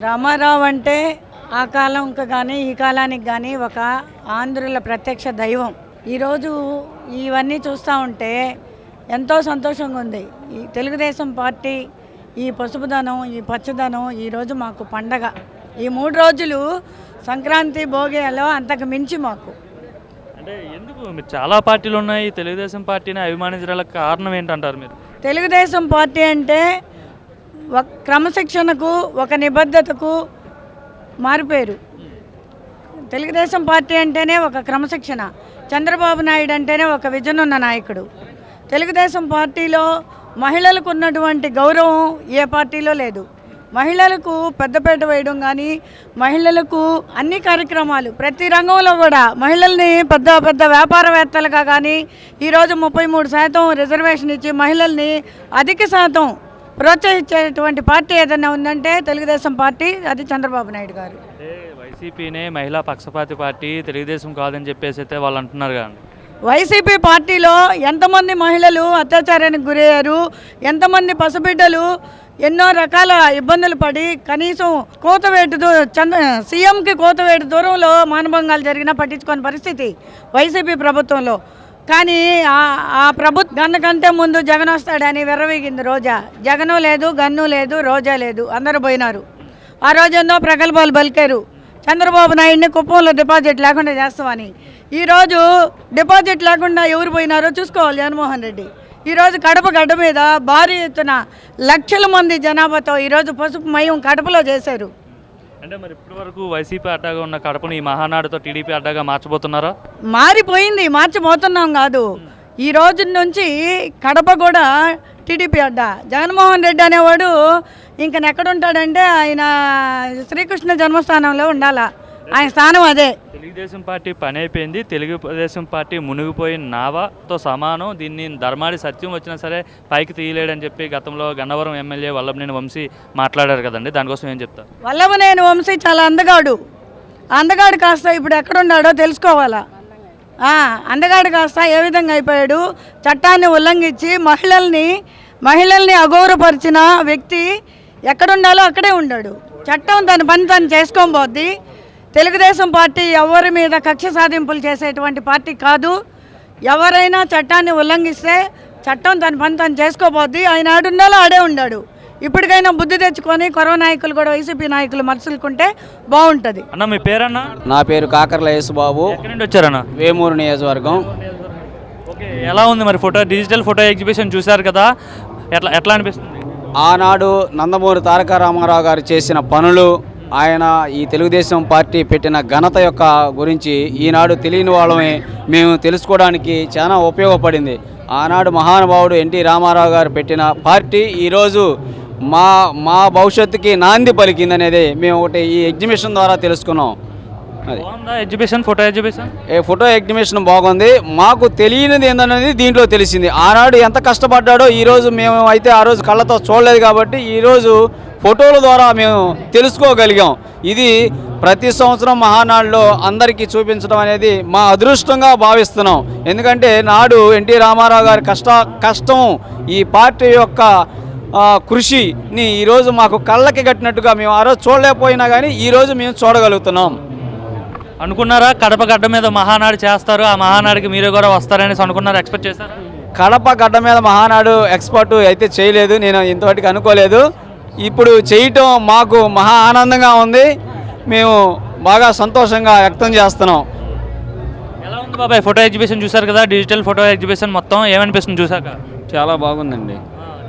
రామారావు అంటే ఆ కాలంకి కానీ ఈ కాలానికి కానీ ఒక ఆంధ్రుల ప్రత్యక్ష దైవం. ఈరోజు ఇవన్నీ చూస్తూ ఉంటే ఎంతో సంతోషంగా ఉంది. ఈ తెలుగుదేశం పార్టీ ఈ పసుపుదనం ఈ పచ్చదనం ఈరోజు మాకు పండగ. ఈ మూడు రోజులు సంక్రాంతి భోగిలో అంతకు మించి మాకు. అంటే ఎందుకు? మీరు చాలా పార్టీలు ఉన్నాయి తెలుగుదేశం పార్టీని అభిమానించడానికి కారణం ఏంటంటారు మీరు? తెలుగుదేశం పార్టీ అంటే ఒక క్రమశిక్షణకు ఒక నిబద్ధతకు మారిపోయారు. తెలుగుదేశం పార్టీ అంటేనే ఒక క్రమశిక్షణ. చంద్రబాబు నాయుడు అంటేనే ఒక విజన్ ఉన్న నాయకుడు. తెలుగుదేశం పార్టీలో మహిళలకు ఉన్నటువంటి గౌరవం ఏ పార్టీలో లేదు. మహిళలకు పెద్దపేట వేయడం కానీ మహిళలకు అన్ని కార్యక్రమాలు ప్రతి రంగంలో కూడా మహిళల్ని పెద్ద పెద్ద వ్యాపారవేత్తలుగా కానీ ఈరోజు ముప్పై మూడు శాతం రిజర్వేషన్ ఇచ్చి మహిళల్ని అధిక శాతం ప్రోత్సహించేటువంటి పార్టీ ఏదైనా ఉందంటే తెలుగుదేశం పార్టీ అది చంద్రబాబు నాయుడు గారు. వైసీపీనే మహిళా పక్షపాతి పార్టీ తెలుగుదేశం కాదని చెప్పేసి అయితే వాళ్ళు అంటున్నారు కానీ వైసీపీ పార్టీలో ఎంతమంది మహిళలు అత్యాచారానికి గురయ్యారు ఎంతమంది పసిబిడ్డలు ఎన్నో రకాల ఇబ్బందులు పడి కనీసం కోతవేటు చంద్ర సీఎంకి కోతవేటు దూరంలో మానభంగాలు జరిగినా పట్టించుకోని పరిస్థితి వైసీపీ ప్రభుత్వంలో. కానీ ఆ- ప్రభుత్వ గన్ను కంటే ముందు జగన్ వస్తాడని విర్రవీగింది రోజా. జగను లేదు గన్ను లేదు రోజా లేదు. అందరూ పోయినారు. ఆ రోజేందో ప్రగల్భాలు పలికారు. చంద్రబాబు నాయుడిని కుప్పంలో డిపాజిట్ లేకుండా చేస్తామని. ఈరోజు డిపాజిట్ లేకుండా ఎవరు పోయినారో చూసుకోవాలి జగన్మోహన్ రెడ్డి. ఈరోజు కడప గడ్డ మీద భారీ ఎత్తున లక్షల మంది జనాభాతో ఈరోజు పసుపు మయం కడపలో చేశారు. అంటే మరి ఇప్పటి వరకు వైసీపీ అడ్డాగా ఉన్న కడపను ఈ మహానాడుతో టీడీపీ అడ్డాగా మార్చబోతున్నారా? మారిపోయింది మార్చిపోతున్నాం కాదు. ఈ రోజు నుంచి కడప కూడా టీడీపీ అడ్డ. జగన్మోహన్ రెడ్డి అనేవాడు ఇంక ఎక్కడుంటాడంటే ఆయన శ్రీకృష్ణ జన్మస్థానంలో ఉండాలా. ఆయన స్థానం అదే. తెలుగుదేశం పార్టీ పని అయిపోయింది తెలుగుదేశం పార్టీ మునిగిపోయిన నావతో సమానం. దీన్ని ధర్మాడి సత్యం వచ్చినా సరే పైకి తీయలేడని చెప్పి గతంలో గన్నవరం ఎమ్మెల్యే వల్లభనేని వంశీ మాట్లాడారు కదండి. దానికోసం ఏం చెప్తారు? వల్లభనేని వంశీ చాలా అందగాడు. అందగాడు కాస్త ఇప్పుడు ఎక్కడున్నాడో తెలుసుకోవాలా? ఆ, అందగాడు కాస్త ఏ విధంగా అయిపోయాడు? చట్టాన్ని ఉల్లంఘించి మహిళల్ని మహిళల్ని అగౌరవపరిచిన వ్యక్తి ఎక్కడుండాలో అక్కడే ఉండాడు. చట్టం తన పని తను చేసుకోబోద్ది తెలుగుదేశం పార్టీ ఎవరి మీద కక్ష సాధింపులు చేసేటువంటి పార్టీ కాదు. ఎవరైనా చట్టాన్ని ఉల్లంఘిస్తే చట్టం తన పని తను చేసుకోబోద్ది. ఆయన ఆడుండాలో ఆడే ఉండాడు. ఇప్పటికైనా బుద్ధి తెచ్చుకొని కరోనా నాయకులు కూడా వైసీపీ నాయకులు మనుషులుకుంటే బాగుంటుంది. అన్న మీ పేరన్నా? నా పేరు కాకర్ల యేసుబాబు. ఎక్కడి నుండి వచ్చారన్న? వేమూరు నియోజకవర్గం. ఓకే ఎలా ఉంది మరి ఫోటో? డిజిటల్ ఫోటో ఎగ్జిబిషన్ చూశారు కదా. ఎట్లా ఎట్లా అనిపిస్తుంది? ఆనాడు నందమూరి తారక రామారావు గారు చేసిన పనులు ఆయన ఈ తెలుగుదేశం పార్టీ పెట్టిన ఘనత యొక్క గురించి ఈనాడు తెలియని వాళ్ళమే మేము తెలుసుకోవడానికి చాలా ఉపయోగపడింది. ఆనాడు మహానుభావుడు ఎన్టీ రామారావు గారు పెట్టిన పార్టీ ఈరోజు మా మా భవిష్యత్తుకి నాంది పలికిందనేది మేము ఒకటి ఈ ఎగ్జిబిషన్ ద్వారా తెలుసుకున్నాం. ఎగ్జిబిషన్? Photo exhibition? ఏ ఫోటో ఎగ్జిబిషన్ బాగుంది. మాకు తెలియనిది ఏందనేది దీంట్లో తెలిసింది. ఆనాడు ఎంత కష్టపడ్డాడో ఈరోజు మేము అయితే ఆ రోజు కళ్ళతో చూడలేదు కాబట్టి ఈరోజు ఫోటోల ద్వారా మేము తెలుసుకోగలిగాం. ఇది ప్రతి సంవత్సరం మహానాడులో అందరికీ చూపించడం అనేది మా అదృష్టంగా భావిస్తున్నాం. ఎందుకంటే నాడు ఎన్టీ రామారావు గారి కష్ట కష్టం ఈ పార్టీ యొక్క కృషిని ఈరోజు మాకు కళ్ళకి కట్టినట్టుగా మేము ఆ రోజు చూడలేకపోయినా కానీ ఈరోజు మేము చూడగలుగుతున్నాం. అనుకున్నారా? కడప గడ్డ మీద మహానాడు చేస్తారు. ఆ మహానాడికి మీరు కూడా వస్తారనేసి అనుకున్నారా? ఎక్స్పెక్ట్ చేశారా? కడప గడ్డ మీద మహానాడు ఎక్స్పర్ట్ అయితే చేయలేదు. నేను ఇంతవరకు అనుకోలేదు. ఇప్పుడు చేయటం మాకు మహా ఆనందంగా ఉంది. మేము బాగా సంతోషంగా వ్యక్తం చేస్తున్నాం. ఎలా ఉంది బాబాయ్? ఫోటో ఎగ్జిబిషన్ చూశారు కదా డిజిటల్ ఫోటో ఎగ్జిబిషన్ మొత్తం ఏమనిపిస్తుంది చూసాక చాలా బాగుందండి.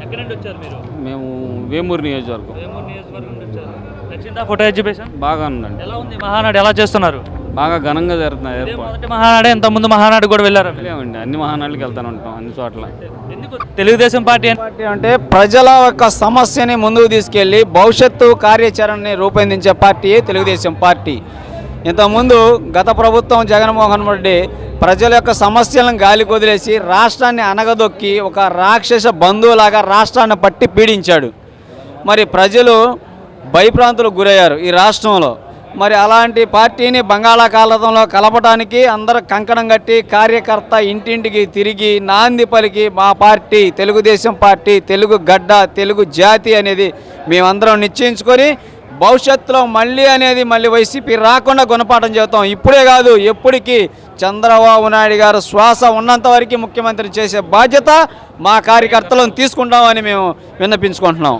ఎక్కడి నుండి వచ్చారు మీరు? మేము వేమూరు నియోజకవర్గం. వేమూరు నియోజకవర్గం నుండి వచ్చారు. నచ్చిందా ఫోటో ఎగ్జిబిషన్? బాగా ఉందండి. ఎలా ఉంది? మహానాడు ఎలా చేస్తున్నారు? బాగా ఘనంగా జరుగుతున్నాయి ఏర్పాటు మొదటి మహానాడే ఇంత ముందు మహానాడు కూడా వెళ్ళారు? అన్ని మహానాళ్ళకి వెళ్తాను ఉంటాం అన్ని చోట్ల. ఎందుకు? తెలుగుదేశం పార్టీ అని పార్టీ అంటే ప్రజల యొక్క సమస్యని ముందుకు తీసుకెళ్ళి భవిష్యత్తు కార్యాచరణని రూపొందించే పార్టీ తెలుగుదేశం పార్టీ. ఇంతకుముందు గత ప్రభుత్వం జగన్మోహన్ రెడ్డి ప్రజల యొక్క సమస్యలను గాలి వదిలేసి రాష్ట్రాన్ని అనగదొక్కి ఒక రాక్షస బంధువులాగా రాష్ట్రాన్ని పట్టి పీడించాడు. మరి ప్రజలు భయప్రాంతులకు గురయ్యారు ఈ రాష్ట్రంలో. మరి అలాంటి పార్టీని బంగాళాఖాతంలో కలపడానికి అందరూ కంకణం కట్టి కార్యకర్త ఇంటింటికి తిరిగి నాంది పలికి మా పార్టీ తెలుగుదేశం పార్టీ తెలుగు గడ్డ తెలుగు జాతి అనేది మేమందరం నిశ్చయించుకొని భవిష్యత్తులో మళ్ళీ అనేది మళ్ళీ వైసీపీ రాకుండా గుణపాఠం చేస్తాం. ఇప్పుడే కాదు ఎప్పటికీ చంద్రబాబు నాయుడు గారు శ్వాస ఉన్నంత వరకు ముఖ్యమంత్రి చేసే బాధ్యత మా కార్యకర్తలను తీసుకుంటామని మేము విన్నపించుకుంటున్నాం.